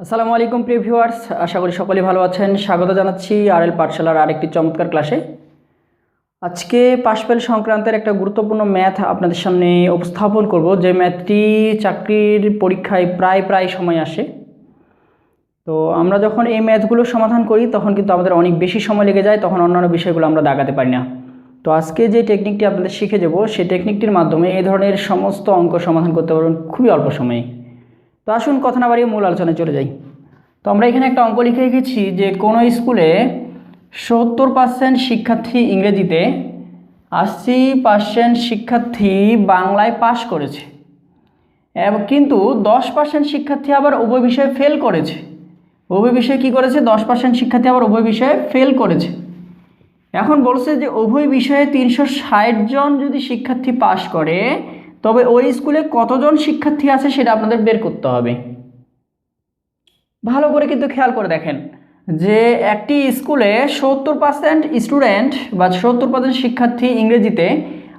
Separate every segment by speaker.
Speaker 1: আসসালামু আলাইকুম, প্রিয় ভিউয়ার্স। আশা করি সকলে ভালো আছেন। স্বাগত জানাচ্ছি আর এল পাঠশালার আরেকটি চমৎকার ক্লাসে। আজকে পাশফেল সংক্রান্তের একটা গুরুত্বপূর্ণ ম্যাথ আপনাদের সামনে উপস্থাপন করব। যে ম্যাথটি চাকরির পরীক্ষায় প্রায় প্রায় সময় আসে। তো আমরা যখন এই ম্যাথগুলো সমাধান করি, তখন কিন্তু আমাদের অনেক বেশি সময় লেগে যায়। তখন অন্যান্য বিষয়গুলো আমরা দাগাতে পারি না। তো আজকে যে টেকনিকটি আপনাদের শিখে যাব, সেই টেকনিকটির মাধ্যমে এই ধরনের সমস্ত অঙ্ক সমাধান করতে পারবেন খুবই অল্প সময়ে। তো আসুন কথা না বাড়িয়ে মূল আলোচনায় চলে যাই। তো আমরা এখানে একটা অঙ্ক লিখে রেখেছি যে কোনো স্কুলে সত্তর পার্সেন্ট শিক্ষার্থী ইংরেজিতে আশি পার্সেন্ট শিক্ষার্থী বাংলায় পাশ করেছে। এবং, কিন্তু দশ পার্সেন্ট শিক্ষার্থী আবার উভয় বিষয়ে ফেল করেছে। উভয় বিষয়ে কী করেছে? দশ পার্সেন্ট শিক্ষার্থী আবার উভয় বিষয়ে ফেল করেছে। এখন বলছে যে উভয় বিষয়ে তিনশো ষাট জন যদি শিক্ষার্থী পাশ করে তবে ওই স্কুলে কতজন শিক্ষার্থী আছে সেটা আপনাদের বের করতে হবে। ভালো করে কিন্তু খেয়াল করে দেখেন যে একটি স্কুলে সত্তর পার্সেন্ট স্টুডেন্ট বা সত্তর পার্সেন্ট শিক্ষার্থী ইংরেজিতে,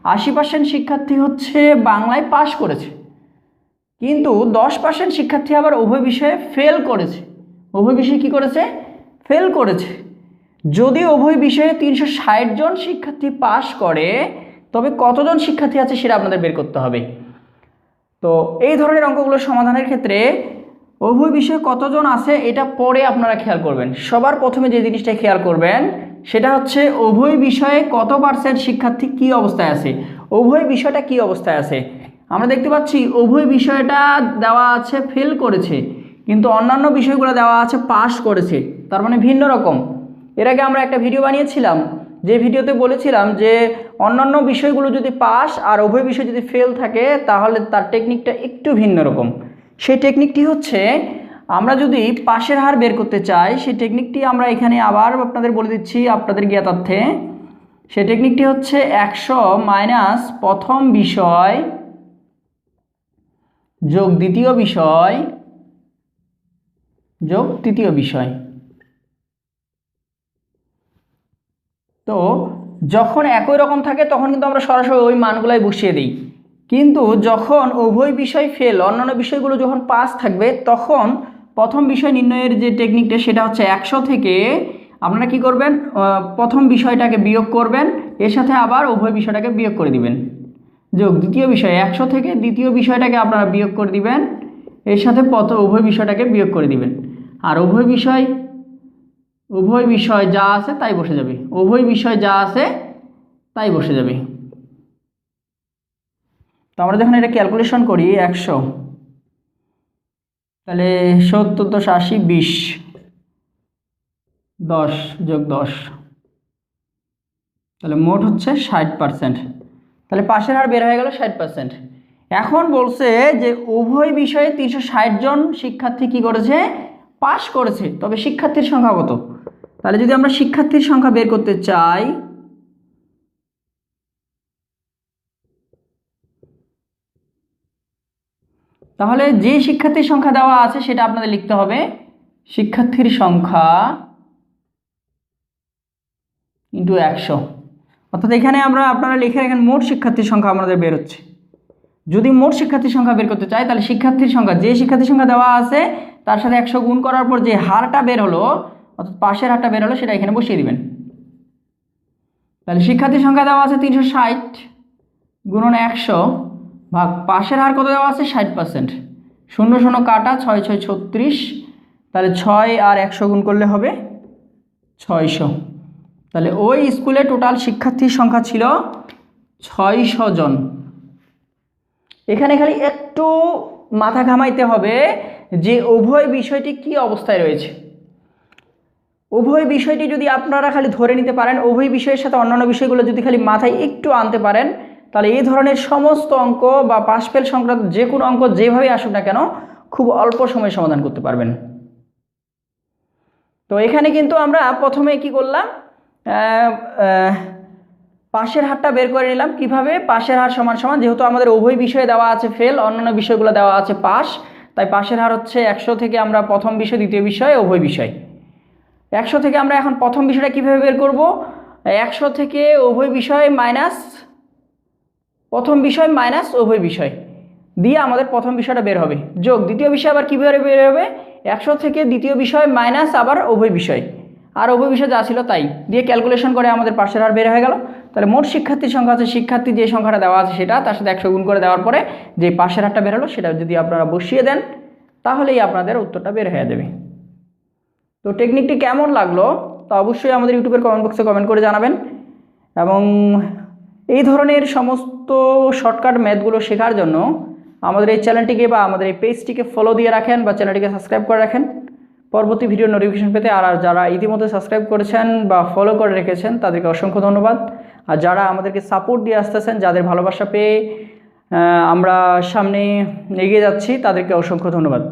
Speaker 1: আশি পার্সেন্ট শিক্ষার্থী হচ্ছে বাংলায় পাশ করেছে। কিন্তু দশ পার্সেন্ট শিক্ষার্থী আবার উভয় বিষয়ে ফেল করেছে। উভয় বিষয়ে কী করেছে? ফেল করেছে। যদি উভয় বিষয়ে তিনশো ষাট জন শিক্ষার্থী পাশ করে তবে কতজন শিক্ষার্থী আছে সেটা আপনাদের বের করতে হবে। তো এই ধরনের অঙ্কগুলো সমাধানের ক্ষেত্রে উভয় বিষয়ে কতজন আছে এটা পরে আপনারা খেয়াল করবেন। সবার প্রথমে যে জিনিসটা খেয়াল করবেন সেটা হচ্ছে উভয় বিষয়ে কত পার্সেন্ট শিক্ষার্থী কী অবস্থায় আছে, উভয় বিষয়টা কী অবস্থায় আছে। আমরা দেখতে পাচ্ছি উভয় বিষয়টা দেওয়া আছে ফেল করেছে, কিন্তু অন্যান্য বিষয়গুলো দেওয়া আছে পাস করেছে, তার মানে ভিন্ন রকম। এর আগে আমরা একটা ভিডিও বানিয়েছিলাম, যে ভিডিওতে বলেছিলাম যে অন্যান্য বিষয়গুলো যদি পাস আর উভয় বিষয় যদি ফেল থাকে, তাহলে তার টেকনিকটা একটু ভিন্ন রকম। সেই টেকনিকটি হচ্ছে, আমরা যদি পাশের হার বের করতে চাই, সেই টেকনিকটি আমরা এখানে আবার আপনাদের বলে দিচ্ছি আপনাদের জ্ঞাতার্থে। সেই টেকনিকটি হচ্ছে একশো মাইনাস প্রথম বিষয় যোগ দ্বিতীয় বিষয় যোগ তৃতীয় বিষয়। তো যখন একই রকম থাকে, তখন কিন্তু আমরা সরাসরি ওই মানগুলাই বসিয়ে দিই। কিন্তু যখন উভয় বিষয় ফেল অন্যান্য বিষয়গুলো যখন পাস থাকবে, তখন প্রথম বিষয় নির্ণয়ের যে টেকনিকটা সেটা হচ্ছে একশো থেকে আপনারা কি করবেন? প্রথম বিষয়টাকে বিয়োগ করবেন, এর সাথে আবার উভয় বিষয়টাকে বিয়োগ করে দিবেন। যোগ, দ্বিতীয় বিষয় একশো থেকে, দ্বিতীয় বিষয়টাকে আপনারা বিয়োগ করে দিবেন, এর সাথে প্রথম উভয় বিষয়টাকে বিয়োগ করে দিবেন। আর উভয় বিষয় উভয় বিষয় যা আছে তাই বসে যাবে। উভয় বিষয় যা আছে তাই বসে যাবে। তো আমরা যখন এটা ক্যালকুলেশন করি, একশো, তাহলে সত্তর দশ আশি বিশ, দশ যোগ দশ, তাহলে মোট হচ্ছে ষাট পার্সেন্ট তাহলে পাশের হার বের হয়ে গেল ষাট পার্সেন্ট এখন বলছে যে উভয় বিষয়ে তিনশো ষাট জন শিক্ষার্থী কী করেছে? পাশ করেছে। তবে শিক্ষার্থীর সংখ্যা কত? তাহলে যদি আমরা শিক্ষার্থীর সংখ্যা বের করতে চাই, তাহলে যে শিক্ষার্থীর সংখ্যা দেওয়া আছে সেটা আপনাদের লিখতে হবে। শিক্ষার্থীর সংখ্যা ইন্টু একশো। অর্থাৎ এখানে আমরা, আপনারা লিখে রাখেন, মোট শিক্ষার্থীর সংখ্যা আমাদের বের হচ্ছে। যদি মোট শিক্ষার্থীর সংখ্যা বের করতে চাই, তাহলে শিক্ষার্থীর সংখ্যা, যে শিক্ষার্থীর সংখ্যা দেওয়া আছে, তার সাথে একশো গুণ করার পর যে হারটা বের হলো অর্থাৎ পাশের হারটা বের হলো সেটা এখানে বসিয়ে দিবেন। তাহলে শিক্ষার্থীর সংখ্যা দেওয়া আছে তিনশো ষাট গুণন একশো ভাগ পাশের হার কত দেওয়া আছে? ষাট পার্সেন্ট শূন্য শূন্য কাটা ছয় ছয় ছত্রিশ, তাহলে ছয় আর একশো গুণ করলে হবে ছয়শো। তাহলে ওই স্কুলে টোটাল শিক্ষার্থীর সংখ্যা ছিল ছয়শো জন। এখানে খালি একটু মাথা ঘামাইতে হবে যে উভয় বিষয়টি কি অবস্থায় রয়েছে। উভয় বিষয়টি যদি আপনারা খালি ধরে নিতে পারেন, উভয় বিষয়ের সাথে অন্যান্য বিষয়গুলো যদি খালি মাথায় একটু আনতে পারেন, তাহলে এই ধরনের সমস্ত অঙ্ক বা পাশফেল সংক্রান্ত যে কোনো অঙ্ক যেভাবে আসুক না কেন, খুব অল্প সময়ে সমাধান করতে পারবেন। তো এখানে কিন্তু আমরা প্রথমে কি করলাম? পাশের হারটা বের করে নিলাম। কীভাবে? পাশের হার সমান সমান, যেহেতু আমাদের উভয় বিষয়ে দেওয়া আছে ফেল অন্যান্য বিষয়গুলো দেওয়া আছে পাস তাই পাশের হার হচ্ছে একশো থেকে আমরা প্রথম বিষয়, দ্বিতীয় বিষয়, উভয় বিষয়। একশো থেকে আমরা এখন প্রথম বিষয়টা কীভাবে বের করব? একশো থেকে উভয় বিষয় মাইনাস, প্রথম বিষয় মাইনাস উভয় বিষয় দিয়ে আমাদের প্রথম বিষয়টা বের হবে। যোগ, দ্বিতীয় বিষয় আবার কীভাবে বের হবে? একশো থেকে দ্বিতীয় বিষয় মাইনাস আবার উভয় বিষয়। আর উভয় বিষয় যা ছিল তাই দিয়ে ক্যালকুলেশন করে আমাদের পাশের হার বের হয়ে গেল। তাহলে মোট শিক্ষার্থীর সংখ্যা আছে, শিক্ষার্থী যে সংখ্যাটা দেওয়া আছে সেটা, তার সাথে একশো গুণ করে দেওয়ার পরে যে পাশের হারটা বের হলো সেটা যদি আপনারা বসিয়ে দেন, তাহলেই আপনাদের উত্তরটা বের হয়ে যাবে। তো টেকনিকটি কেমন লাগল তা অবশ্যই আমাদের ইউটিউবের কমেন্ট বক্সে কমেন্ট করে জানাবেন। এবং এই ধরনের সমস্ত শর্টকাট ম্যাথগুলো শেখার জন্য আমাদের এই চ্যানেলটিকে বা আমাদের এই পেজটিকে ফলো দিয়ে রাখেন বা চ্যানেলটিকে সাবস্ক্রাইব করে রাখেন। পরবর্তী ভিডিও নোটিফিকেশন পেতে আর আর যারা ইতিমধ্যে সাবস্ক্রাইব করেছেন বা ফলো করে রেখেছেন, তাদেরকে অসংখ্য ধন্যবাদ। আর যারা আমাদেরকে সাপোর্ট দিয়ে আসতেছেন, যাদের ভালোবাসা পেয়ে আমরা সামনে এগিয়ে যাচ্ছি, তাদেরকে অসংখ্য ধন্যবাদ।